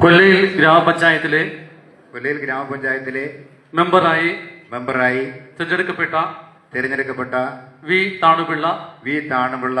കൊല്ലയിൽ ഗ്രാമപഞ്ചായത്തിലെ കൊല്ലയിൽ ഗ്രാമപഞ്ചായത്തിലെ മെമ്പറായി മെമ്പറായി തിരഞ്ഞെടുക്കപ്പെട്ട തിരഞ്ഞെടുക്കപ്പെട്ട V Thanupillai V Thanupillai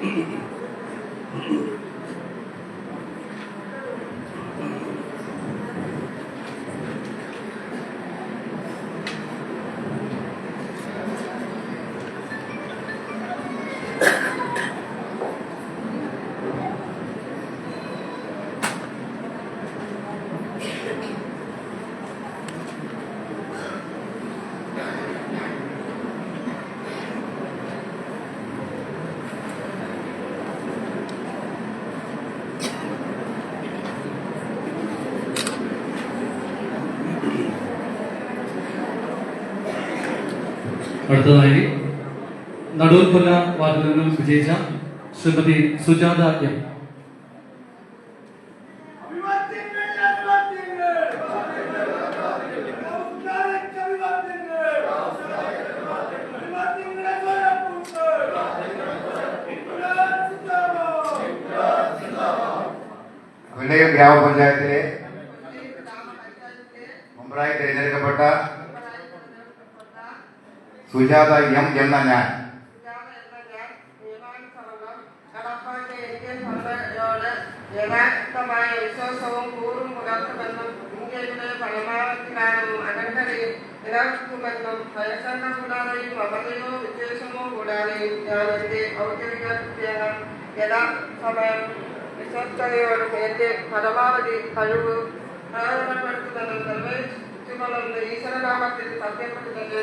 Mm-hmm. അടുത്തതായി നടൂർക്കൊല്ല വാർഡിൽ നിന്നും വിജയിച്ച ശ്രീമതി സുജാത എം അഭിവാദ്യങ്ങൾ അഭിവാദ്യങ്ങൾ നമസ്കാരക്ക് അഭിവാദ്യങ്ങൾ അഭിവാദ്യങ്ങളെ വരപ്പുണ്ട് കൊല്ലയം ഗ്രാമപഞ്ചായത്തിലെ മെമ്പറായി തിരഞ്ഞെടുക്കപ്പെട്ട സുജാത എം എന്ന ഞാൻ. യഥാർത്ഥമായ വിശ്വാസവും കൂറും പുലർത്തുമെന്നും ഇന്ത്യയുടെ പരമാവധികാരവും അഖണ്ഡതയും നിലനിർത്തുമെന്നും ഭയശങ്ക കൂടാതെയും മമതയോ വിദ്വേഷമോ കൂടാതെയും ഞാൻ എന്റെ ഔദ്യോഗിക കൃത്യങ്ങൾ യഥാസമയം വിശ്വസ്തയോടും എന്റെ പരമാവധി കഴിവ് പ്രയോജനപ്പെടുത്തുമെന്നും നിർവഹിച്ചുകൊള്ളുന്ന ഈശ്വരനാമത്തിൽ സത്യപ്പെട്ടു തന്നെ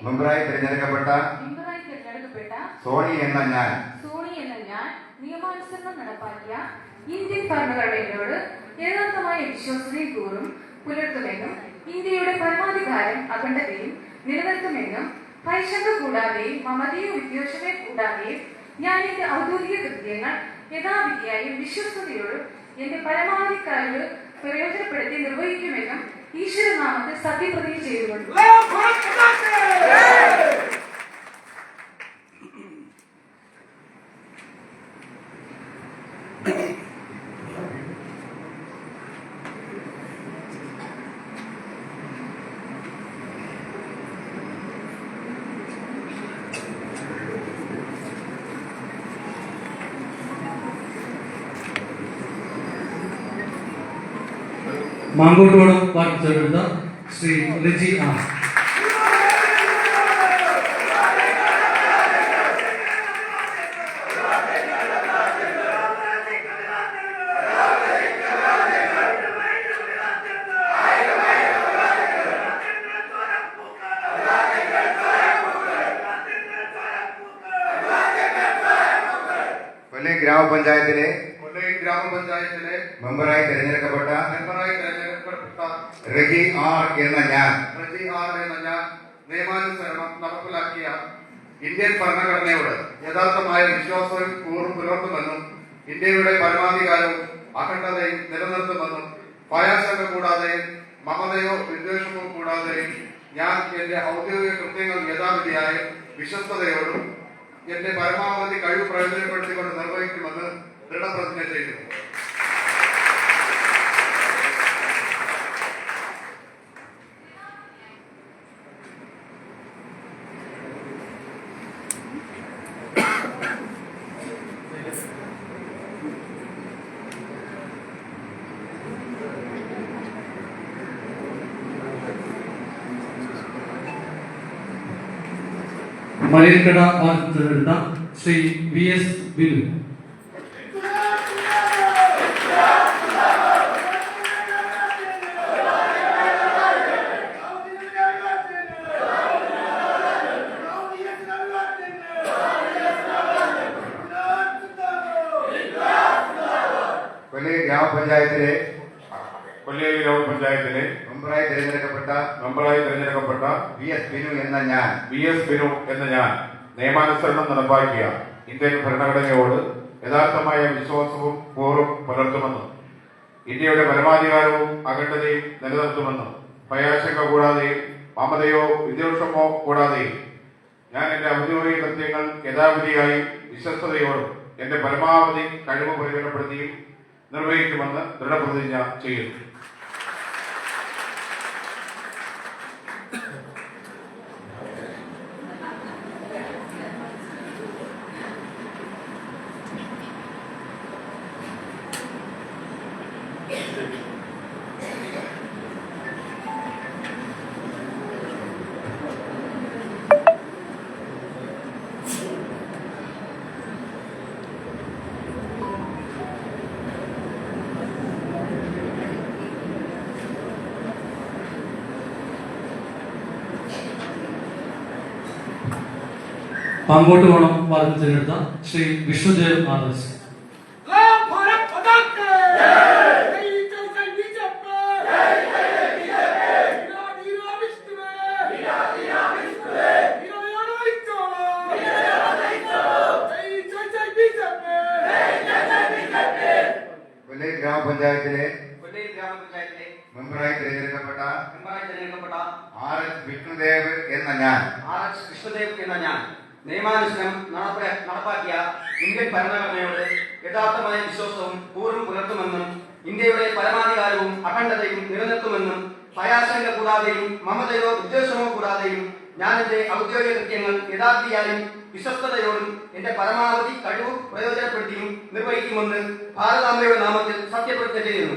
മെമ്പറായി തിരഞ്ഞെടുക്കപ്പെട്ട മെമ്പറായി തിരഞ്ഞെടുക്കപ്പെട്ട സോണി എന്ന ഞാൻ. സോണി എന്ന ഞാൻ നിയമാനുസരണം നടപ്പാക്കിയ ഇന്ത്യൻ ഭരണഘടനയോട് യഥാർത്ഥമായ വിശ്വാസതയും കൂറും പുലർത്തുമെന്നും ഇന്ത്യയുടെ പരമാധികാരം അഖണ്ഡതയും നിലനിർത്തുമെന്നും ഭയശങ്ക കൂടാതെയും മമതയോ വിദ്വേഷമേ കൂടാതെയും ഞാൻ എന്റെ ഔദ്യോഗിക കൃത്യങ്ങൾ യഥാവിധിയായും വിശ്വസ്തയോടും എന്റെ പരമാവധി കഴിവ് പ്രയോജനപ്പെടുത്തി നിർവഹിക്കുമെന്നും ഈശ്വരനാമത്തിൽ സത്യപ്രതിജ്ഞ ചെയ്തുകൊണ്ട് ലാ ഭാരത് മാതാ കി ജയ് മാങ്കോട്ടുകോണം വാർഡ് തിരഞ്ഞെടുത്ത ശ്രീ ലജി ആർ കൊല്ലം ഗ്രാമപഞ്ചായത്തിലെ കൊല്ലം ഗ്രാമപഞ്ചായത്തിലെ മെമ്പറായി തിരഞ്ഞെടുക്കപ്പെട്ട മെമ്പറായി തെരഞ്ഞെടുക്കപ്പെട്ട റഹി ആർ എന്ന ഞാൻ. പ്രതി ആർ എന്ന ഞാൻ നിയമാനുസരണം നടപ്പിലാക്കിയ ഇന്ത്യൻ ഭരണഘടനയോട് യഥാർത്ഥമായ വിശ്വാസവും കൂറും പുലർത്തുമെന്നും ഇന്ത്യയുടെ പരമാധികാരവും അഖണ്ഡതയും നിലനിർത്തുമെന്നും ഭയാശങ്ക കൂടാതെയും മമതയോ വിദ്വേഷമോ കൂടാതെയും ഞാൻ എന്റെ ഔദ്യോഗിക കൃത്യങ്ങൾ യഥാവിധിയായ വിശ്വസ്തയോടും എന്റെ പരമാവധി കഴിവ് പ്രയോജനപ്പെടുത്തിക്കൊണ്ട് നിർവഹിക്കുമെന്ന് ദൃഢപ്രതിജ്ഞ ചെയ്തു മലയക്കട വാർഡ് തിരഞ്ഞെടുത്ത ശ്രീ വി എസ് ബിനു ഗ്രാമപഞ്ചായത്തിലെ ഗ്രാമ പഞ്ചായത്തിലെ മെമ്പറായി തിരഞ്ഞെടുക്കപ്പെട്ട മെമ്പറായി തിരഞ്ഞെടുക്കപ്പെട്ട വി എസ് ബിനു എന്ന ഞാൻ. വി എസ് ബിനു എന്ന ഞാൻ നിയമാനുസരണം നടപ്പാക്കിയ ഇന്ത്യൻ ഭരണഘടനയോട് യഥാർത്ഥമായ വിശ്വാസവും കൂറും പുലർത്തുമെന്നും ഇന്ത്യയുടെ പരമാധികാരവും അഖണ്ഡതയും നിലനിർത്തുമെന്നും ഭയാശങ്ക കൂടാതെയും മമതയോ വിദ്വേഷമോ കൂടാതെയും ഞാൻ എന്റെ ഔദ്യോഗിക കൃത്യങ്ങൾ യഥാവിധിയായും വിശ്വസ്തയോടും എന്റെ പരമാവധി കഴിവ് പ്രയോജനപ്പെടുത്തിയും നിർവഹിക്കുമെന്ന് ദൃഢപ്രതിജ്ഞ ചെയ്യുന്നു. പങ്കോട്ട് ഓണം പറഞ്ഞു തിരഞ്ഞെടുത്ത ശ്രീ വിഷ്ണുദേവ് ആദർശ്. ഗ്രാമപഞ്ചായത്തിലെ മെമ്പറായി തിരഞ്ഞെടുക്കപ്പെട്ട ആർ എസ് വിഷ്ണുദേവ് എന്ന ഞാൻ. ആർ എസ് വിഷ്ണുദേവ് എന്ന ഞാൻ. നടപ്പ- നടപ്പാക്കിയ ഇന്ത്യൻ ഭരണഘടനയോട് യഥാർത്ഥമായ വിശ്വാസവും പൂർവം പുലർത്തുമെന്നും ഇന്ത്യയുടെ പരമാധികാരവും അഖണ്ഡതയും നിലനിർത്തുമെന്നും ഭയാശങ്ക കൂടാതെയും മമതയോ ഉദ്ദേശമോ കൂടാതെയും ഞാൻ എന്റെ ഔദ്യോഗിക കൃത്യങ്ങൾ യഥാർത്ഥിയായും വിശ്വസ്തയോടും എന്റെ പരമാവധി കഴിവ് പ്രയോജനപ്പെടുത്തിയും നിർവഹിക്കുമെന്ന് ഭാരതാംബയുടെ നാമത്തിൽ സത്യപ്രതിജ്ഞ ചെയ്യുന്നു.